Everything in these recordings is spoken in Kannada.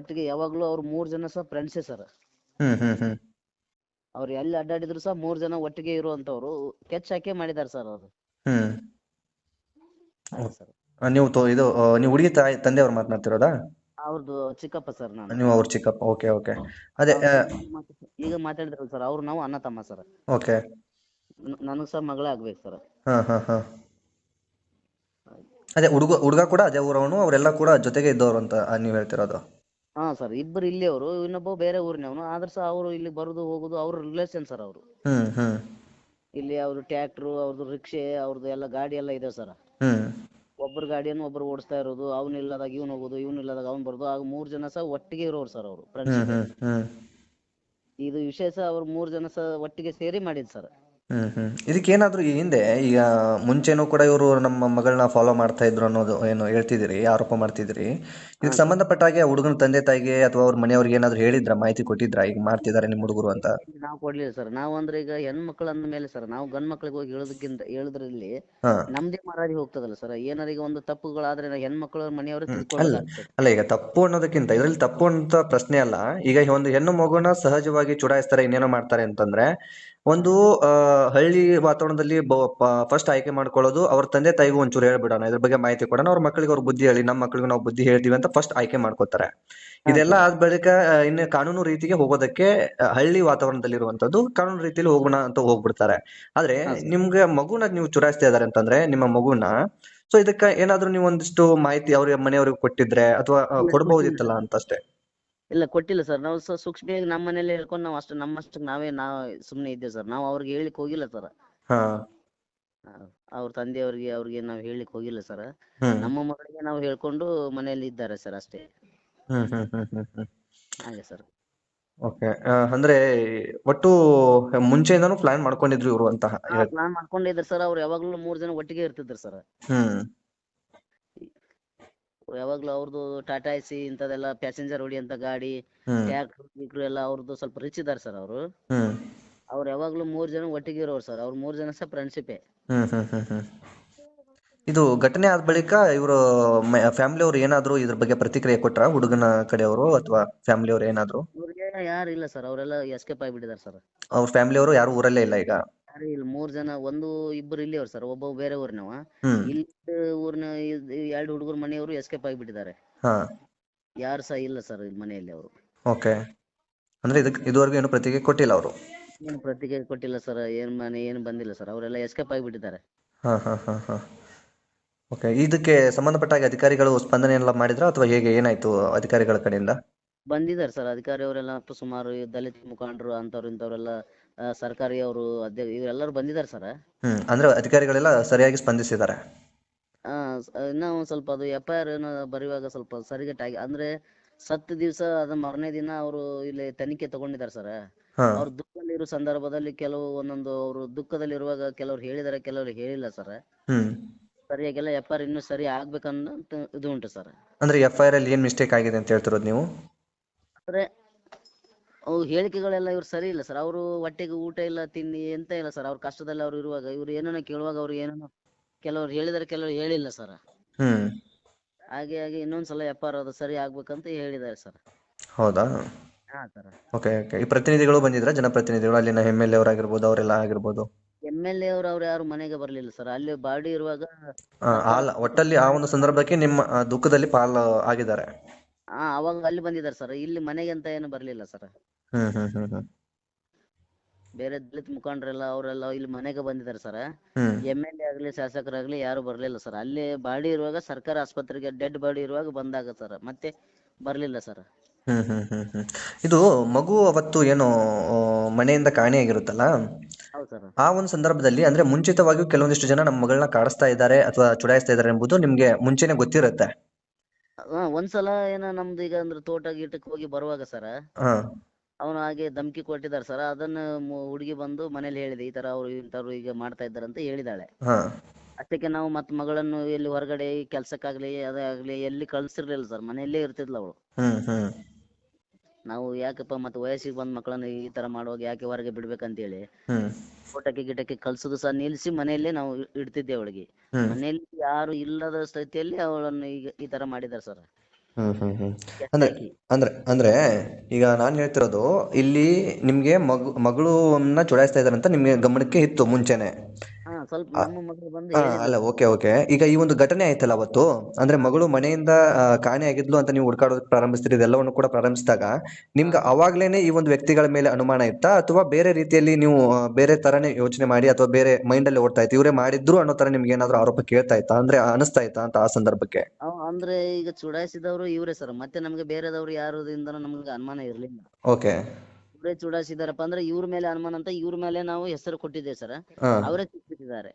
ಒಟ್ಟಿಗೆ ಯಾವಾಗ್ಲೂ ಅವ್ರು ಮೂರ್ ಜನ ಸಹ ಫ್ರೆಂಡ್ಸೇ ಸರ್ ಹ್ಮ್ ಹ್ಮ್ ಹ್ಮ್. ಅವ್ರು ಎಲ್ಲಿ ಅಡ್ಡಾಡಿದ್ರು ಸಹ ಮೂರ್ ಜನ ಒಟ್ಟಿಗೆ ಇರುವಂತವ್ರು ಕೆಚ್ ಹಾಕೇ ಮಾಡಿದಾರೆ ಸರ್ ಅವರು. ಹ್ಮ್. ಸರ್ ಆ, ನೀವು ತೋ ಇದು ಆ, ನೀವು ಹುಡುಗಿ ತಾಯಿ ತಂದೆಯವ್ರು ಮಾತನಾಡ್ತಿರೋದಾ? ಅವ್ರದ್ದು ಚಿಕ್ಕಪ್ಪ ಸರ್ ನಾನು. ನೀವು ಅವ್ರ ಚಿಕ್ಕಪ್ಪ ಓಕೆ ಓಕೆ. ಅದೇ ಈಗ ಮಾತ್- ಈಗ ಮಾತಾಡಿದ್ರಲ್ಲ ಸರ್ ಅವ್ರು ನಾವು ಅಣ್ಣ ತಮ್ಮ ಸರ್ ಓಕೆ. ನನಗ್ ಸಹ ಮಗಳ ಆಗ್ಬೇಕು ಸರ್ ಹಾ ಹಾ ಹಾ. ಅದೇ ಹುಡುಗ ಹುಡುಗ ಕೂಡ ಅದೇ ಊರವನು ಅವರೆಲ್ಲ ಕೂಡ ಜೊತೆಗೆ ಇದ್ದವ್ರು ಅಂತ ಆ, ನೀವ್ ಹೇಳ್ತಿರೋದು. ಹಾ ಸರ್ ಇಬ್ಬರು ಇಲ್ಲಿಯವರು ಇನ್ನೊಬ್ಬ ಬೇರೆ ಊರಿನವನು ಆದ್ರೆ ಸಹ ಅವರು ಇಲ್ಲಿ ಬರುದು ಹೋಗುದು ಅವ್ರ ರಿಲೇಷನ್ ಸರ್ ಅವರು. ಹ್ಮ್ ಹ್ಮ್. ಇಲ್ಲಿ ಅವ್ರು ಟ್ರ್ಯಾಕ್ಟ್ರು ಅವ್ರದ್ದು ರಿಕ್ಷೆ ಅವ್ರದ್ದು ಎಲ್ಲ ಗಾಡಿ ಎಲ್ಲ ಇದೆ ಸರ್ ಹ್ಮ್. ಒಬ್ಬರು ಗಾಡಿಯನ್ನು ಒಬ್ರು ಓಡಿಸ್ತಾ ಇರೋದು ಅವ್ನು ಇಲ್ಲದಾಗ ಇವ್ನು ಹೋಗೋದು ಇವ್ನು ಇಲ್ಲದಾಗ ಅವ್ನು ಬರೋದು ಆಗ ಮೂರ್ ಜನ ಸಹ ಒಟ್ಟಿಗೆ ಇರೋರು ಸರ್ ಅವರು ಹ್ಮ್ ಫ್ರೆಂಡ್ಶಿಪ್ ಹ್ಮ್ ಹ್ಮ್. ಇದು ವಿಶೇಷ ಅವ್ರ ಅವ್ರು ಮೂರ್ ಜನ ಸಹ ಒಟ್ಟಿಗೆ ಸೇರಿ ಮಾಡಿದ್ ಸರ್ ಹ್ಮ್ ಹ್ಮ್. ಇದಕ್ಕೇನಾದ್ರೂ ಈ ಹಿಂದೆ ಈಗ ಮುಂಚೆನೂ ಕೂಡ ಇವರು ನಮ್ಮ ಮಗಳನ್ನ ಫಾಲೋ ಮಾಡ್ತಾ ಇದ್ರು ಅನ್ನೋದು ಏನು ಹೇಳ್ತಿದ್ದೀರಿ? ಆರೋಪ ಮಾಡ್ತಿದ್ದೀರಿ? ಇದಕ್ಕೆ ಸಂಬಂಧಪಟ್ಟ ಹಾಗೆ ಹುಡುಗನ ತಂದೆ ತಾಯಿಗೆ ಅಥವಾ ಅವ್ರ ಮನೆಯವ್ರಿಗೆ ಏನಾದ್ರು ಹೇಳಿದ್ರ? ಮಾಹಿತಿ ಕೊಟ್ಟಿದ್ರ? ಈಗ ಮಾಡ್ತಿದ್ದಾರೆ ನಿಮ್ಮ ಹುಡುಗರು ಅಂತ. ನಾವು ಕೊಡ್ಲಿಲ್ಲ ಸರ್. ನಾವು ಅಂದ್ರೆ ಈಗ ಹೆಣ್ಮಕ್ಳು ಅಂದ ಮೇಲೆ ಸರ್ ನಾವು ಗಂಡ್ ಮಕ್ಳಿಗೆ ಹೋಗಿ ಹೇಳೋದಕ್ಕಿಂತ ಹೇಳೋದ್ರಲ್ಲಿ ಹಾ. ನಮ್ದೇ ಮರಾರಿ ಹೋಗ್ತದಲ್ಲ ಸರ್. ಏನಾರ ಈಗ ಒಂದು ತಪ್ಪುಗಳಾದ್ರೆ ಹೆಣ್ಣು ಹೆಣ್ಮಕ್ಳು ಮನೆಯವರು ಅಲ್ಲ ತಿಳ್ಕೊಳ್ಳೋದಾಗ್ತದೆ ಅಲ್ಲ ಈಗ ತಪ್ಪು ಅನ್ನೋದಕ್ಕಿಂತ ಇದರಲ್ಲಿ ತಪ್ಪು ಅಂತ ಪ್ರಶ್ನೆ ಅಲ್ಲ. ಈಗ ಒಂದು ಹೆಣ್ಣು ಮಗುನ ಸಹಜವಾಗಿ ಚುಡಾಯಿಸ್ತಾರೆ ಇನ್ನೇನೋ ಮಾಡ್ತಾರೆ ಅಂತಂದ್ರೆ ಒಂದು ಹಳ್ಳಿ ವಾತಾವರಣದಲ್ಲಿ ಫಸ್ಟ್ ಆಯ್ಕೆ ಮಾಡ್ಕೊಳ್ಳೋದು ಅವ್ರ ತಂದೆ ತಾಯಿಗೂ ಒಂಚೂರು ಹೇಳ್ಬಿಡೋಣ. ಇದ್ರ ಬಗ್ಗೆ ಮಾಹಿತಿ ಕೊಡೋಣ. ಅವ್ರ ಮಕ್ಕಳಿಗೆ ಅವ್ರ ಬುದ್ಧಿ ಹೇಳಿ ನಮ್ಮ ಮಕ್ಕಳಿಗೆ ನಾವು ಬುದ್ಧಿ ಹೇಳ್ತೀವಿ ಅಂತ ಫಸ್ಟ್ ಆಯ್ಕೆ ಮಾಡ್ಕೋತಾರೆ. ಇದೆಲ್ಲ ಆದ ಬಳಿಕ ಇನ್ನು ಕಾನೂನು ರೀತಿಗೆ ಹೋಗೋದಕ್ಕೆ ಹಳ್ಳಿ ವಾತಾವರಣದಲ್ಲಿ ಇರುವಂತದ್ದು ಕಾನೂನು ರೀತಿಯಲ್ಲಿ ಹೋಗೋಣ ಅಂತ ಹೋಗ್ಬಿಡ್ತಾರೆ. ಆದ್ರೆ ನಿಮ್ಗೆ ಮಗುನ ನೀವು ಚುರಾಯಿಸ್ತಾ ಇದಾರೆ ಅಂತಂದ್ರೆ ನಿಮ್ಮ ಮಗುನ ಸೊ ಇದಕ್ಕೆ ಏನಾದ್ರು ನೀವು ಒಂದಿಷ್ಟು ಮಾಹಿತಿ ಅವ್ರ ಮನೆಯವ್ರಿಗೆ ಕೊಟ್ಟಿದ್ರೆ ಅಥವಾ ಕೊಡ್ಬಹುದಿತ್ತಲ್ಲ ಅಂತ ಅಷ್ಟೇ ಇಲ್ಲ ಕೊಟ್ಟಿಲ್ಲ ಸರ್ ನಾವು ಸಹ ಸೂಕ್ಷ್ಮವಾಗಿ ನಮ್ಮ ಮನೇಲಿ ಹೇಳ್ಕೊಂಡು ನಾವು ಅಷ್ಟು ನಮ್ಮಷ್ಟಕ್ಕೆ ನಾವೇ ನಾವು ಸುಮ್ಮನೆ ಇದ್ದೇವೆ ಸರ್ ನಾವು ಅವ್ರಿಗೆ ಹೇಳಿಕ್ ಹೋಗಿಲ್ಲ ಸರ್ ಹಾ. ಅವ್ರ ತಂದೆಯವ್ರಿಗೆ ಅವ್ರಿಗೆ ನಾವು ಹೇಳಿಕ್ ಹೋಗಿಲ್ಲ ಸರ್ ಹ್ಮ್. ನಮ್ಮ ಮಗಳಿಗೆ ನಾವು ಹೇಳ್ಕೊಂಡು ಮನೇಲಿ ಇದ್ದಾರೆ ಸರ್ ಅಷ್ಟೇ. ಹ್ಮ್ ಹ್ಮ್ ಹ್ಮ್ ಹ್ಮ್ ಹ್ಮ್. ಹಾಗೆ ಸರ್ ಓಕೆ. ಅಂದ್ರೆ ಒಟ್ಟು ಮುಂಚೆಯಿಂದಾನು ಪ್ಲಾನ್ ಮಾಡ್ಕೊಂಡಿದ್ರು ಇವರು ಅಂತ ಹೇಳ್- ಪ್ಲಾನ್ ಮಾಡ್ಕೊಂಡಿದ್ರು ಸರ್ ಅವ್ರು ಯಾವಾಗ್ಲೂ ಮೂರ್ ಜನ ಒಟ್ಟಿಗೆ ಇರ್ತಿದ್ರು ಸರ್ ಹ್ಮ್. ಯಾವಾಗ್ಲೂ ಅವ್ರದ್ದು ಟಾಟಾ ಎಸಿ ಇಂಥದೆಲ್ಲ ಪ್ಯಾಸೆಂಜರ್ ಹೊಡಿಯಂತ ಗಾಡಿ ಟ್ಯಾಕ್ಟರ್ ಎಲ್ಲ ಅವ್ರದ್ದು ಸ್ವಲ್ಪ ರಿಚ್ ಇದಾರೆ ಸರ್ ಅವರು. ಅವ್ರು ಯಾವಾಗ್ಲೂ ಮೂರ್ ಜನ ಒಟ್ಟಿಗೆ ಇರೋರು ಸರ್ ಅವ್ರ ಮೂರ್ ಜನ ಸಹ ಫ್ರೆಂಡ್ಶಿಪ್ಪೇ ಇದು ಘಟನೆ ಆದ ಬಳಿಕ ಇವರು ಫ್ಯಾಮಿಲಿ ಅವ್ರು ಏನಾದ್ರು ಇದ್ರ ಬಗ್ಗೆ ಪ್ರತಿಕ್ರಿಯೆ ಕೊಟ್ರ ಹುಡುಗನ ಕಡೆಯವರು ಅಥವಾ ಫ್ಯಾಮಿಲಿ ಅವ್ರು ಏನಾದ್ರು? ಇವ್ರಿಗೆ ಯಾರು ಇಲ್ಲ ಸರ್ ಅವರೆಲ್ಲ ಎಸ್ಕೇಪ್ ಆಗಿಬಿಟ್ಟಿದ್ದಾರೆ ಸರ್ ಅವ್ರ ಫ್ಯಾಮಿಲಿ ಅವರು ಯಾರು ಊರಲ್ಲೇ ಇಲ್ಲ ಈಗ. ಯಾರು ಇಲ್ಲ ಮೂರ್ ಜನ ಒಂದು ಇಬ್ಬರು ಇಲ್ಲಿ ಅವ್ರ ಸರ್ ಒಬ್ಬ ಬೇರೆ ಊರಿನವ. ಹ್ಮ್. ಇಲ್ಲಿ ಊರಿನ ಎರಡು ಹುಡುಗರ ಮನೆಯವರು ಎಸ್ಕೇಪ್ ಆಗಿಬಿಟ್ಟಿದ್ದಾರೆ. ಹಾ. ಯಾರು ಸಹ ಇಲ್ಲ ಸರ್ ಇಲ್ಲಿ ಮನೆಯಲ್ಲಿ ಅವರು. ಓಕೆ ಅಂದ್ರೆ ಇದಕ್ಕೆ ಇದುವರೆಗೂ ಏನು ಪ್ರತಿಕ್ರಿಯೆ ಕೊಟ್ಟಿಲ್ಲ ಅವರು? ಏನು ಪ್ರತಿಕ್ರಿಯೆ ಕೊಟ್ಟಿಲ್ಲ ಸರ್ ಏನ್ ಮನೆ ಏನು ಬಂದಿಲ್ಲ ಸರ್ ಅವರೆಲ್ಲ ಎಸ್ಕೇಪ್ ಆಗಿಬಿಟ್ಟಿದ್ದಾರೆ. ಹಾ ಹಾ ಹಾ ಹಾ. ಓಕೆ ಇದಕ್ಕೆ ಸಂಬಂಧಪಟ್ಟ ಹಾಗೆ ಅಧಿಕಾರಿಗಳು ಸ್ಪಂದನೆ ಎಲ್ಲ ಮಾಡಿದ್ರ ಅಥವಾ ಹೇಗೆ ಏನಾಯ್ತು ಅಧಿಕಾರಿಗಳ ಕಡೆಯಿಂದ? ಬಂದಿದ್ದಾರೆ ಸರ್ ಅಧಿಕಾರಿ ಅವರೆಲ್ಲ ಸುಮಾರು ಈ ದಲಿತ ಮುಖಂಡರು ಅಂತವ್ರು ಇಂಥವ್ರೆಲ್ಲ ಸರ್ಕಾರಿ ಅವರು ಅಧ್ಯಕ್ಷ ಇವರೆಲ್ಲರೂ ಬಂದಿದ್ದಾರೆ ಸರ್. ಹ್ಮ್ ಅಂದ್ರೆ ಅಧಿಕಾರಿಗಳೆಲ್ಲ ಸರಿಯಾಗಿ ಸ್ಪಂದಿಸಿದ್ದಾರೆ. ಇನ್ನ ಒಂದ್ ಸ್ವಲ್ಪ ಅದು ಎಫ್ ಐ ಆರ್ ಬರೆಯುವಾಗ ಸ್ವಲ್ಪ ಸರಿಗಟ್ಟಾಗಿ ಅಂದ್ರೆ ಸತ್ತ ದಿವಸ ಅದ ಮಾರನೇ ದಿನ ಅವರು ಇಲ್ಲಿ ತನಿಖೆ ತಗೊಂಡಿದ್ದಾರೆ ಸರ್. ಅವ್ರ ಅವ್ರು ದುಃಖದಲ್ಲಿ ಇರೋ ಸಂದರ್ಭದಲ್ಲಿ ಕೆಲವು ಒಂದೊಂದು ಅವರು ದುಃಖದಲ್ಲಿ ಇರುವಾಗ ಕೆಲವ್ರು ಹೇಳಿದ್ದಾರೆ ಕೆಲವ್ರು ಹೇಳಿಲ್ಲ ಸರ್. ಹ್ಮ್. ಸರಿಯಾಗೆಲ್ಲ ಎಫ್ ಆರ್ ಇನ್ನೂ ಸರಿ ಆಗ್ಬೇಕನ್ನೋ ಇದು ಉಂಟು ಸರ್. ಅಂದ್ರೆ ಎಫ್ ಐ ಆರ್ ಅಲ್ಲಿ ಏನ್ ಮಿಸ್ಟೇಕ್ ಆಗಿದೆ ಅಂತ ಹೇಳ್ತಿರೋದು ನೀವು? ಅಂದ್ರೆ ಅವು ಹೇಳಿಕೆಗಳೆಲ್ಲ ಇವ್ರು ಸರಿ ಇಲ್ಲ ಸರ್ ಅವರು ಹೊಟ್ಟೆಗೆ ಊಟ ಇಲ್ಲ ತಿಂಡಿ ಎಂತ ಇಲ್ಲ ಸರ್ ಅವ್ರ ಕಷ್ಟದಲ್ಲಿ ಅವ್ರು ಇರುವಾಗ ಇವ್ರು ಏನೇನೋ ಕೇಳುವಾಗ ಅವ್ರು ಏನೇನೋ ಕೆಲವ್ರು ಹೇಳಿದಾರೆ ಕೆಲವ್ರು ಹೇಳಿಲ್ಲ ಸರ್ ಹ್ಮ್. ಹಾಗೆ ಹಾಗೆ ಇನ್ನೊಂದ್ಸಲ ವ್ಯಾಪಾರ ಅದು ಸರಿ ಆಗ್ಬೇಕಂತ ಹೇಳಿದ್ದಾರೆ ಸರ್ ಹೌದಾ? ಹಾ ಸರ್ ಓಕೆ ಓಕೆ ಈ ಪ್ರತಿನಿಧಿಗಳು ಬಂದಿದ್ರ? ಜನಪ್ರತಿನಿಧಿಗಳು ಅಲ್ಲಿನ ಎಂ ಎಲ್ ಎ ಅವರಾಗಿರ್ಬೋದು ಅವರೆಲ್ಲ ಆಗಿರ್ಬೋದು? ಎಂ ಎಲ್ ಎ ಅವ್ರು ಅವ್ರು ಯಾರು ಮನೆಗೆ ಬರ್ಲಿಲ್ಲ ಸರ್ ಅಲ್ಲಿ ಬಾಡಿ ಇರುವಾಗ ಆ, ಒಟ್ಟಲ್ಲಿ ಆ ಒಂದು ಸಂದರ್ಭಕ್ಕೆ ನಿಮ್ಮ ಆ, ದುಃಖದಲ್ಲಿ ಪಾಲ್ ಆಗಿದ್ದಾರೆ. ಹಾ ಅವಾಗ ಅಲ್ಲಿ ಬಂದಿದ್ದಾರೆ ಸರ್ ಇಲ್ಲಿ ಮನೆಗೆ ಅಂತ ಏನು ಬರ್ಲಿಲ್ಲ ಸರ್ ಹ್ಮ್ ಹ್ಮ್ ಹ್ಮ್ ಹ್ಮ್ ಬೇರೆ ದಲಿತ ಮುಖಂಡರೆಲ್ಲ ಅವರೆಲ್ಲ ಇಲ್ಲಿ ಮನೆಗೆ ಬಂದಿದ್ದಾರೆ ಸರ್ ಹ್ಮ್. ಎಂ ಎಲ್ ಎ ಆಗ್ಲಿ ಶಾಸಕರಾಗ್ಲಿ ಯಾರು ಬರ್ಲಿಲ್ಲ ಸರ್ ಅಲ್ಲಿ ಬಾಡಿ ಇರುವಾಗ ಸರ್ಕಾರ ಆಸ್ಪತ್ರೆಗೆ ಡೆಡ್ ಬಾಡಿ ಇರುವಾಗ ಬಂದಾಗ ಸರ್ ಮತ್ತೆ ಬರ್ಲಿಲ್ಲ ಸರ್ ಹ್ಮ್ ಹ್ಮ್ ಹ್ಮ್ ಹ್ಮ್ ಇದು ಮಗು ಅವತ್ತು ಏನು ಆ, ಮನೆಯಿಂದ ಕಾಣೆಯಾಗಿರುತ್ತಲ್ಲ? ಹೌದು ಸರ್ ಆ ಒಂದು ಸಂದರ್ಭದಲ್ಲಿ ಅಂದ್ರೆ ಮುಂಚಿತವಾಗಿಯೂ ಕೆಲವೊಂದಿಷ್ಟು ಜನ ನಮ್ಮ ಮಗಳನ್ನ ಕಾಡಿಸ್ತಾ ಇದ್ದಾರೆ ಅಥವಾ ಚುಡಾಯಿಸ್ತಾ ಇದ್ದಾರೆ ಎಂಬುದು ನಿಮ್ಗೆ ಮುಂಚೆನೆ ಗೊತ್ತಿರುತ್ತೆ. ಹಾ ಒಂದ್ಸಲ ಏನ ನಮ್ದು ಈಗ ಅಂದ್ರೆ ತೋಟ ಗೀಟಕ್ಕೆ ಹೋಗಿ ಬರುವಾಗ ಸರ್ ಹಾ. ಅವನು ಹಾಗೆ ಧಮ್ಕಿ ಕೊಟ್ಟಿದ್ದಾರೆ ಸರ್ ಅದನ್ನ ಹುಡುಗಿ ಬಂದು ಮನೇಲಿ ಹೇಳಿದೆ ಈ ತರ ಅವ್ರು ಇಂಥವ್ರು ಈಗ ಮಾಡ್ತಾ ಇದ್ದಾರೆ ಅಂತ ಹೇಳಿದಾಳೆ. ಹಾ. ಅಷ್ಟಕ್ಕೆ ನಾವು ಮತ್ ಮಗಳನ್ನು ಇಲ್ಲಿ ಹೊರಗಡೆ ಕೆಲ್ಸಕ್ಕಾಗ್ಲಿ ಅದಾಗ್ಲಿ ಆಗ್ಲಿ ಎಲ್ಲಿ ಕಳ್ಸಿರ್ಲಿಲ್ಲ ಸರ್ ಮನೆಯಲ್ಲೇ ಇರ್ತಿದ್ಲ ಅವಳು. ಹ್ಮ್ ಹ್ಮ್. ನಾವು ಯಾಕಪ್ಪ ಮತ್ತೆ ವಯಸ್ಸಿಗೆ ಬಂದ ಮಕ್ಕಳನ್ನ ಈ ತರ ಮಾಡುವಾಗ ಯಾಕೆ ಹೊರಗೆ ಬಿಡ್ಬೇಕಂತೇಳಿ ಹೇಳಿ ತೋಟಕ್ಕೆ ಗಿಟಕ್ಕೆ ಕಲ್ಸುದು ಸಹ ನಿಲ್ಸಿ ಮನೆಯಲ್ಲೇ ನಾವು ಇಡ್ತಿದ್ದೆ ಅವಳಿಗೆ. ಮನೆಯಲ್ಲಿ ಯಾರು ಇಲ್ಲದ ಸ್ಥಿತಿಯಲ್ಲಿ ಅವಳನ್ನು ಈಗ ಈ ತರ ಮಾಡಿದಾರ ಸರ್. ಅಂದ್ರೆ ಅಂದ್ರೆ ಅಂದ್ರೆ ಈಗ ನಾನು ಹೇಳ್ತಿರೋದು ಇಲ್ಲಿ ನಿಮ್ಗೆ ಮಗು ಮಗಳನ್ನ ಚುಡಾಯಿಸ್ತಾ ಇದಾರೆ ಅಂತ ನಿಮ್ಗೆ ಗಮನಕ್ಕೆ ಇತ್ತು ಮುಂಚೆನೆ. ಸ್ವಲ್ಪ ನಮ್ಮ ಮಗಳು ಬಂದು ಹಾ ಹೇಳಿದ್ಲು. ಅಲ್ಲ ಓಕೆ ಓಕೆ. ಈಗ ಈ ಒಂದು ಘಟನೆ ಆಯ್ತಲ್ಲ ಅವತ್ತು? ಅಂದ್ರೆ ಮಗಳು ಮನೆಯಿಂದ ಆ, ಕಾಣೆ ಆಗಿದ್ಲು ಅಂತ ನೀವು ಹುಡುಕಾಡೋದಕ್ಕೆ ಪ್ರಾರಂಭಿಸ್ತೀರಿ ಇದೆಲ್ಲವನ್ನು ಕೂಡ ಪ್ರಾರಂಭಿಸಿದಾಗ ನಿಮ್ಗೆ ಅವಾಗ್ಲೇನೆ ಈ ಒಂದು ವ್ಯಕ್ತಿಗಳ ಮೇಲೆ ಅನುಮಾನ ಇತ್ತಾ? ಅಥವಾ ಬೇರೆ ರೀತಿಯಲ್ಲಿ ನೀವು ಆ, ಬೇರೆ ತರನೇ ಯೋಚನೆ ಮಾಡಿ ಅಥವಾ ಬೇರೆ ಮೈಂಡ್ ಅಲ್ಲಿ ಓಡ್ತಾ ಇತ್ತು ಇವರೇ ಮಾಡಿದ್ರು ಅನ್ನೋ ತರ ನಿಮ್ಗೆ ಏನಾದ್ರು ಆರೋಪ ಕೇಳ್ತಾ ಇತ್ತಾ? ಅಂದ್ರೆ ಅನಿಸ್ತಾ ಇತ್ತಾ ಅಂತ ಆ ಸಂದರ್ಭಕ್ಕೆ? ಅವ್ ಅಂದ್ರೆ ಈಗ ಚುಡಾಯಿಸಿದವರು ಇವರೇ ಸರ್. ಮತ್ತೆ ನಮ್ಗೆ ಬೇರೆದವ್ರು ಯಾರದಿಂದ ನಮ್ಗೆ ಅನುಮಾನ ಇರಲಿಲ್ಲ. ಓಕೆ. ಇವರೇ ಚುಡಾಯಿಸಿದಾರಪ್ಪ ಅಂದ್ರೆ ಇವ್ರ ಮೇಲೆ ಅನುಮಾನ ಅಂತ ಇವ್ರ ಮೇಲೆ ನಾವು ಹೆಸರು ಕೊಟ್ಟಿದ್ದೇವೆ ಸರ್. ಹಾ. ಅವರೇ ಸಿಕ್ಕಿದ್ದಾರೆ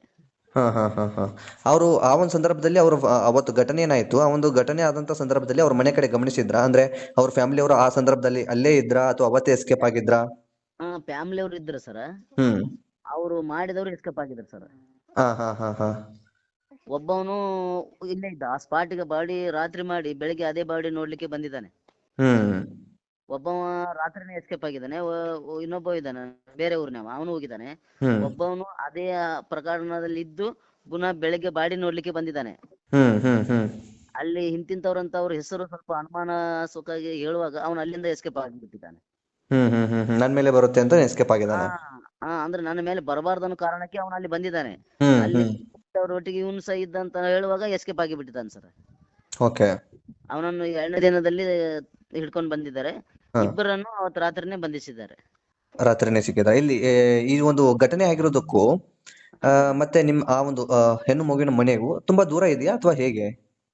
ಹಾ ಹಾ ಹಾ ಹಾ. ಅವರು ಆ ಒಂದು ಸಂದರ್ಭದಲ್ಲಿ ಅವರು ಅವತ್ತು ಘಟನೆ ಏನಾಯ್ತು ಆ ಒಂದು ಘಟನೆ ಆದಂತ ಸಂದರ್ಭದಲ್ಲಿ ಅವ್ರ ಮನೆ ಕಡೆ ಗಮನಿಸಿದ್ರ? ಅಂದ್ರೆ ಅವ್ರ ಫ್ಯಾಮಿಲಿ ಅವರು ಆ ಸಂದರ್ಭದಲ್ಲಿ ಅಲ್ಲೇ ಇದ್ರ ಅಥವಾ ಅವತ್ತೇ ಎಸ್ಕೇಪ್ ಆಗಿದ್ರ? ಹಾ ಫ್ಯಾಮಿಲಿ ಅವ್ರು ಇದ್ರು ಸರ್ ಹ್ಮ್. ಅವರು ಮಾಡಿದವರು ಎಸ್ಕೇಪ್ ಆಗಿದ್ರು ಸರ್ ಹಾ ಹಾ ಹಾ ಹಾ. ಒಬ್ಬವನು ಇಲ್ಲೇ ಇದ್ದ. ಆ ಸ್ಪಾಟಿಗೆ ಬಾಡಿ ರಾತ್ರಿ ಮಾಡಿ ಬೆಳಿಗ್ಗೆ ಅದೇ ಬಾಡಿ ನೋಡ್ಲಿಕ್ಕೆ ಬಂದಿದ್ದಾನೆ. ಹ್ಮ್. ಒಬ್ಬವ ರಾತ್ರಿನೇ ಎಸ್ಕೇಪ್ ಆಗಿದ್ದಾನೆ ಒ- ಇನ್ನೊಬ್ಬ ಇದ್ದಾನೆ ಬೇರೆ ಊರಿನವ ಅವನು ಹೋಗಿದ್ದಾನೆ. ಹ್ಮ್. ಒಬ್ಬವನು ಅದೇ ಪ್ರಕರಣದಲ್ಲಿ ಇದ್ದು ಪುನಃ ಬೆಳಿಗ್ಗೆ ಬಾಡಿ ನೋಡ್ಲಿಕ್ಕೆ ಬಂದಿದ್ದಾನೆ. ಹ್ಮ್ ಹ್ಮ್ ಹ್ಮ್. ಅಲ್ಲಿ ಹಿಂತಿಂತವ್ರಂತ ಅವ್ರ ಹೆಸರು ಸ್ವಲ್ಪ ಅನುಮಾನ ಸುಖಾಗಿ ಹೇಳುವಾಗ ಅವನು ಅಲ್ಲಿಂದ ಎಸ್ಕೇಪ್ ಆಗಿಬಿಟ್ಟಿದ್ದಾನೆ. ಹ್ಮ್ ಹ್ಮ್ ಹ್ಮ್ ಹ್ಮ್. ನನ್ ಮೇಲೆ ಬರುತ್ತೆ ಅಂತ ಎಸ್ಕೇಪ್ ಹಾ ಆಗಿದ್ದಾನೆ ಹಾ ಅಂದ್ರೆ ನನ್ನ ಮೇಲೆ ಬರಬಾರ್ದು ಅನ್ನೋ ಕಾರಣಕ್ಕೆ ಅವನು ಅಲ್ಲಿ ಬಂದಿದ್ದಾನೆ. ಹ್ಮ್ ಅಲ್ಲಿ ಹ್ಮ್. ಅವ್ರ ಒಟ್ಟಿಗೆ ಇವನು ಸಹ ಇದ್ದಂತ ಹೇಳುವಾಗ ಎಸ್ಕೇಪ್ ಆಗಿಬಿಟ್ಟಿದ್ದಾನೆ ಸರ್. ಓಕೆ. ಅವನನ್ನು ಎರಡನೇ ದಿನದಲ್ಲಿ ಹಿಡ್ಕೊಂಡು ಬಂದಿದ್ದಾರೆ. ಇಬ್ಬರನ್ನು ಅವತ್ ರಾತ್ರಿನೇ ಬಂಧಿಸಿದ್ದಾರೆ. ರಾತ್ರಿನೇ ಸಿಕ್ಕಿದ. ಇಲ್ಲಿ ಏ, ಈ ಒಂದು ಘಟನೆ ಆಗಿರೋದಕ್ಕೂ ಆ, ಮತ್ತೆ ನಿಮ್ ಆ ಒಂದು ಆ, ಹೆಣ್ಣು ಮಗುವಿನ ಮನೆಗೂ ತುಂಬಾ ದೂರ ಇದೆಯಾ ಅಥವಾ ಹೇಗೆ?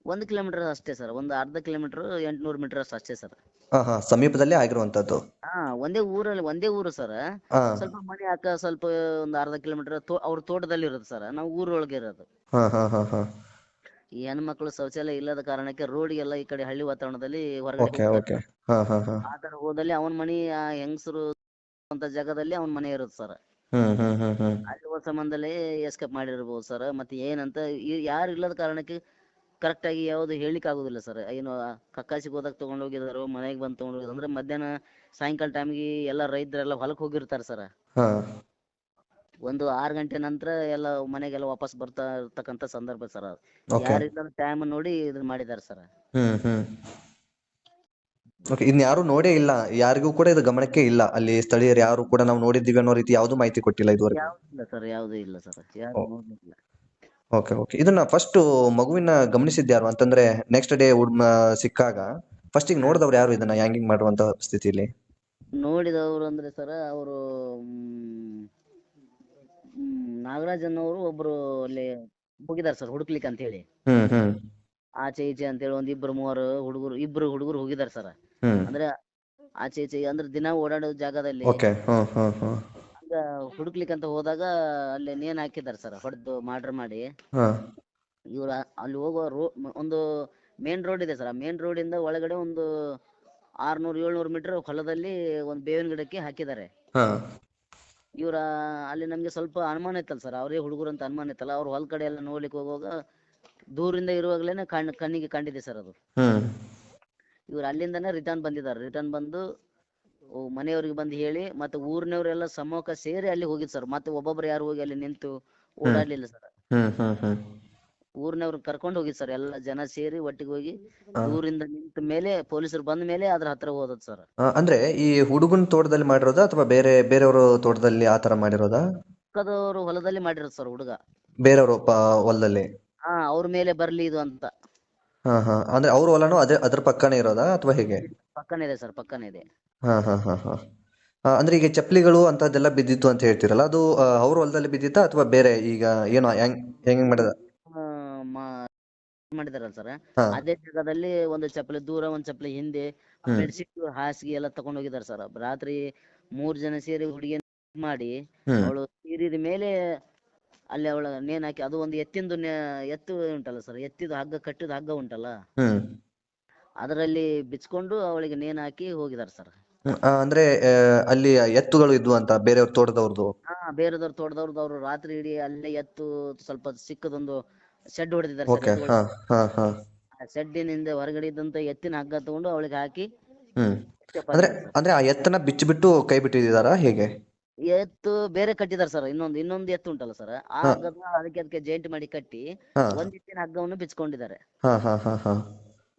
ಒಂದು ಕಿಲೋಮೀಟರ್ ಅಷ್ಟೇ ಸರ್. ಒಂದು ಅರ್ಧ ಕಿಲೋಮೀಟರ್ ಎಂಟ್ನೂರು ಮೀಟರ್ ಅಷ್ಟೇ ಸರ್. ಹಾ ಹಾ. ಸಮೀಪದಲ್ಲೇ ಆಗಿರುವಂತದ್ದು. ಹಾ ಒಂದೇ ಊರಲ್ಲಿ ಒಂದೇ ಊರು ಸರ್. ಹಾ. ಸ್ವಲ್ಪ ಮನೆ ಹಾಕ ಸ್ವಲ್ಪ ಒಂದು ಅರ್ಧ ಕಿಲೋಮೀಟರ್ ಅವ್ರ ತೋಟದಲ್ಲಿ ಇರೋದು ಸರ್. ನಾವು ಊರೊಳಗೆ ಇರೋದು. ಹಾ ಹಾ ಹಾ ಹಾ. ಈ ಹೆಣ್ಮಕ್ಳು ಶೌಚಾಲಯ ಇಲ್ಲದ ಕಾರಣಕ್ಕೆ ರೋಡ್ಗೆಲ್ಲ ಈ ಕಡೆ ಹಳ್ಳಿ ವಾತಾವರಣದಲ್ಲಿ ಹೊರಗಡೆ ಓಕೆ ಹಾ ಹಾ ಹಾ. ಆ ತರ ಹೋದಲ್ಲಿ ಅವನ ಮನಿ ಆ ಹೆಂಗಸರು ಅಂತ ಜಾಗದಲ್ಲಿ ಅವನ ಮನೆ ಇರುತ್ತೆ ಸರ್ ಹ್ಮ್ ಹ್ಮ್ ಹ್ಮ್ ಹ್ಮ್. ಅಲ್ಲಿ ಹೋದ ಸಂಬಂಧದಲ್ಲಿ ಎಸ್ಕೇಪ್ ಮಾಡಿರ್ಬೋದು ಸರ್ ಮತ್ತೆ ಏನಂತ ಈ- ಯಾರು ಇಲ್ಲದ ಕಾರಣಕ್ಕೆ ಕರೆಕ್ಟ್ ಆಗಿ ಯಾವ್ದು ಹೇಳಿಕ್ ಆಗುದಿಲ್ಲ ಸರ್ ಏನು ಕಕ್ಕಾಸಿಗೆ ಹೋದಾಗ ತಗೊಂಡ್ ಹೋಗಿದಾರೋ ಮನೆಗೆ ಬಂದ್ ತಗೊಂಡ್ ಹೋಗಿದ್ರು ಅಂದ್ರೆ ಮಧ್ಯಾಹ್ನ ಸಾಯಂಕಾಲ ಟೈಮ್ಗೆ ಎಲ್ಲ ರೈತರೆಲ್ಲ ಹೊಲಕ್ ಹೋಗಿರ್ತಾರೆ ಸರ್ ಹಾ. ಒಂದು ಆರ್ ಗಂಟೆ ನಂತರ ಎಲ್ಲ ಮನೆಗೆಲ್ಲ ವಾಪಸ್ ಬರ್ತಾ ಇರತಕ್ಕಂತ ಸಂದರ್ಭ ಸರ್ ಅದು. ಯಾರಿಲ್ಲ ಟೈಮ್ ನೋಡಿ ಇದನ್ನ ಮಾಡಿದ್ದಾರೆ ಸರ್. ಹ್ಮ್ ಹ್ಮ್. ಓಕೆ ಇನ್ ಯಾರು ನೋಡೇ ಇಲ್ಲ. ಯಾರಿಗೂ ಕೂಡ ಇದು ಗಮನಕ್ಕೆ ಇಲ್ಲ. ಅಲ್ಲಿ ಸ್ಥಳೀಯರು ಯಾರು ಕೂಡ ನಾವು ನೋಡಿದ್ದೀವಿ ಅನ್ನೋ ರೀತಿ ಯಾವುದು ಮಾಹಿತಿ ಕೊಟ್ಟಿಲ್ಲ ಇದುವರೆಗೆ. ಯಾವ್ದು ಇಲ್ಲ ಸರ್ ಯಾವ್ದು ಇಲ್ಲ ಸರ್. ಯಾರು. ನೋಡ್ಲಿಲ್ಲ ಓಕೆ ಓಕೆ ಇದನ್ನ ಫಸ್ಟ್ ಮಗುವಿನ ಗಮನಿಸಿದ್ಯಾರು? ಅಂತಂದ್ರೆ ನೆಕ್ಸ್ಟ್ ಡೇ ಸಿಕ್ಕಾಗ ಫಸ್ಟ್ ಈಗ ನೋಡಿದವ್ರು ಯಾರು ಇದನ್ನ ಹ್ಯಾಂಗಿಂಗ್ ಮಾಡುವಂತ ಸ್ಥಿತಿಲಿ? ನೋಡಿದವರು ಅಂದ್ರೆ ಸರ್ ಅವರು ನಾಗರಾಜ್ ಅನ್ನೋರು ಒಬ್ರು ಅಲ್ಲಿ ಹೋಗಿದ್ದಾರೆ ಸರ್ ಹುಡುಕ್ಲಿಕ್ಕೆ ಅಂತ ಹೇಳಿ ಹ್ಮ್ ಹ್ಮ್. ಆಚೆ ಈಚೆ ಅಂತ ಹೇಳಿ ಒಂದ್ ಇಬ್ರು ಮೂವರು ಹುಡುಗರು ಇಬ್ರು ಹುಡುಗರು ಹೋಗಿದ್ದಾರೆ ಸರ್. ಹ್ಮ್. ಅಂದ್ರೆ ಆಚೆ ಈಚೆ ಅಂದ್ರೆ ದಿನ ಓಡಾಡೋ ಜಾಗದಲ್ಲಿ ಓಕೆ ಹ್ಮ್ ಹ್ಮ್ ಹ್ಮ್. ಹಂಗ ಹುಡುಕ್ಲಿಕ್ಕೆ ಅಂತ ಹೋದಾಗ ಅಲ್ಲಿ ನೇನ್ ಹಾಕಿದ್ದಾರೆ ಸರ್ ಹೊಡೆದು ಮರ್ಡರ್ ಮಾಡಿ. ಹಾ. ಇವ್ರ ಅಲ್ಲಿ ಹೋಗೋ ರೋ ಒಂದು ಮೇನ್ ರೋಡ್ ಇದೆ ಸರ್ ಆ ಮೇನ್ ರೋಡ್ ಇಂದ ಒಳಗಡೆ ಒಂದು ಆರ್ನೂರು ಏಳ್ನೂರು ಮೀಟರ್ ಹೊಲದಲ್ಲಿ ಒಂದು ಬೇವಿನ ಗಿಡಕ್ಕೆ ಹಾಕಿದ್ದಾರೆ ಹಾ. ಇವ್ರ ಅಲ್ಲಿ ನಮ್ಗೆ ಸ್ವಲ್ಪ ಅನುಮಾನ ಇತ್ತಲ್ಲ ಸರ್ ಅವರೇ ಹುಡುಗರು ಅಂತ ಅನುಮಾನ ಇತ್ತಲ್ಲ ಅವ್ರ ಹೊಲ ಕಡೆ ಎಲ್ಲ ನೋಡ್ಲಿಕ್ಕೆ ಹೋಗುವಾಗ ದೂರಿಂದ ಇರುವಾಗಲೇನೆ ಕಣ್ ಕಣ್ಣಿಗೆ ಕಂಡಿದೆ ಸರ್ ಅದು. ಇವ್ರು ಅಲ್ಲಿಂದನೇ ರಿಟರ್ನ್ ಬಂದಿದ್ದಾರೆ ರಿಟರ್ನ್ ಬಂದು ಮನೆಯವ್ರಿಗೆ ಬಂದು ಹೇಳಿ ಮತ್ತೆ ಊರಿನವರೆಲ್ಲ ಸಮೂಹಕ್ಕೆ ಸೇರಿ ಅಲ್ಲಿ ಹೋಗಿದ್ ಸರ್ ಮತ್ತೆ ಒಬ್ಬೊಬ್ರು ಯಾರು ಹೋಗಿ ಅಲ್ಲಿ ನಿಂತು ಓಡಾಡ್ಲಿಲ್ಲ ಸರ್. ಹ್ಮ್ ಹ್ಮ್ ಹ್ಮ್ ಊರಿನವ್ರು ಕರ್ಕೊಂಡು ಹೋಗಿದ್ ಸರ್ ಎಲ್ಲ ಜನ ಸೇರಿ ಒಟ್ಟಿಗೆ ಹೋಗಿ ಊರಿಂದ ನಿಂತ ಮೇಲೆ ಪೊಲೀಸರು ಬಂದ ಮೇಲೆ ಅದ್ರ ಹತ್ರ ಹೋದದ್ ಸರ್. ಅಂದ್ರೆ ಈ ಹುಡುಗನ ತೋಟದಲ್ಲಿ ಮಾಡಿರೋದ ಅಥವಾ ಬೇರೆ ಬೇರೆಯವರು ತೋಟದಲ್ಲಿ ಆ ತರ ಮಾಡಿರೋದಾ? ಪಕ್ಕದವರು ಹೊಲದಲ್ಲಿ ಮಾಡಿರೋದು ಸರ್ ಹುಡುಗ. ಬೇರೆಯವರು ಹೊಲದಲ್ಲಿ? ಹಾ ಅವ್ರ ಮೇಲೆ ಬರ್ಲಿ ಇದು ಅಂತ. ಹಾ ಹಾ ಅಂದ್ರೆ ಅವ್ರ ಹೊಲನು ಅದೇ ಅದ್ರ ಪಕ್ಕನೇ ಇರೋದಾ ಅಥವಾ ಹೇಗೆ? ಪಕ್ಕನೇ ಇದೆ ಸರ್ ಪಕ್ಕನೇ ಇದೆ. ಹಾ ಹಾ ಹಾ ಹಾ. ಆ, ಅಂದ್ರೆ ಈಗ ಚಪ್ಪಲಿಗಳು ಅಂತದೆಲ್ಲ ಬಿದ್ದಿತ್ತು ಅಂತ ಹೇಳ್ತಿರಲ್ಲ ಅದು ಆ, ಅವ್ರ ಹೊಲದಲ್ಲಿ ಬಿದ್ದಿತ್ತಾ ಅಥವಾ ಬೇರೆ ಈಗ ಏನೋ ಹೆಂಗ್ ಹೆಂಗ್ ಮಾಡಿದ? ಮಾಡಿದಾರಲ್ಲ ಸರ್. ಅದೇ ಜಾಗದಲ್ಲಿ ಒಂದು ಚಪ್ಪಲಿ ದೂರ ಒಂದ್ ಚಪ್ಪಲಿ ಹಿಂದೆ. ಬೆಡ್ಶೀಟ್ ಹಾಸಿಗೆ ಎಲ್ಲ ತಗೊಂಡ್ ಹೋಗಿದಾರೆ ಸರ್. ರಾತ್ರಿ ಮೂರ್ ಜನ ಸೇರಿ ಹುಡುಗಿ ಮಾಡಿ ಅವಳು ತೀರಿದ ಮೇಲೆ ಅಲ್ಲಿ ಅವಳ ನೇಣ್ ಹಾಕಿ ಅದು ಒಂದು ಎತ್ತಿಂದು ನೇ- ಎತ್ತು ಉಂಟಲ್ಲ ಸರ್. ಎತ್ತಿದ ಹಗ್ಗ ಕಟ್ಟಿದ ಹಗ್ಗ ಉಂಟಲ್ಲ. ಹ್ಮ್. ಅದರಲ್ಲಿ ಬಿಚ್ಕೊಂಡು ಅವಳಿಗೆ ನೇಣ್ ಹಾಕಿ ಹೋಗಿದಾರೆ ಸರ್. ಹ್ಮ್. ಆ, ಅಂದ್ರೆ ಆ, ಅಲ್ಲಿ ಎತ್ತುಗಳು ಇದ್ವು ಅಂತ ಬೇರೆಯವ್ರ ತೋಟದವ್ರದ್ದು ಹಾ ಬೇರೆದವ್ರು ತೋಟದವ್ರದ್ದು ಅವ್ರು ರಾತ್ರಿ ಇಡೀ ಅಲ್ಲೇ ಎತ್ತು ಸ್ವಲ್ಪ ಸಿಕ್ಕದೊಂದು ಶೆಡ್ ಹೊಡೆದಿದ್ದಾರೆ ಹಾ ಹಾ ಹಾ. ಶೆಡ್ಡಿನಿಂದ ಹೊರಗಡೆ ಇದ್ದಂತ ಎತ್ತಿನ ಹಗ್ಗ ತಗೊಂಡು ಅವಳಿಗೆ ಹಾಕಿ ಹ್ಮ್. ಅಂದ್ರೆ ಅಂದ್ರೆ ಆ ಎತ್ತನ್ನ ಬಿಚ್ಚಿಬಿಟ್ಟು ಕೈ ಬಿಟ್ಟಿದ್ದಾರ ಹೇಗೆ? ಎತ್ತು ಬೇರೆ ಕಟ್ಟಿದಾರೆ ಸರ್ ಇನ್ನೊಂದು ಇನ್ನೊಂದು ಎತ್ತು ಉಂಟಲ್ಲ ಸರ್ ಆ ಹಾ. ಹಗ್ಗದ ಅದಕ್ಕೆ ಅದಕ್ಕೆ ಜಾಯಿಂಟ್ ಮಾಡಿ ಕಟ್ಟಿ ಹಾ. ಒಂದ್ ಎತ್ತಿನ ಹಗ್ಗವನ್ನು ಬಿಚ್ಕೊಂಡಿದ್ದಾರೆ. ಹಾ ಹಾ ಹಾ ಹಾ.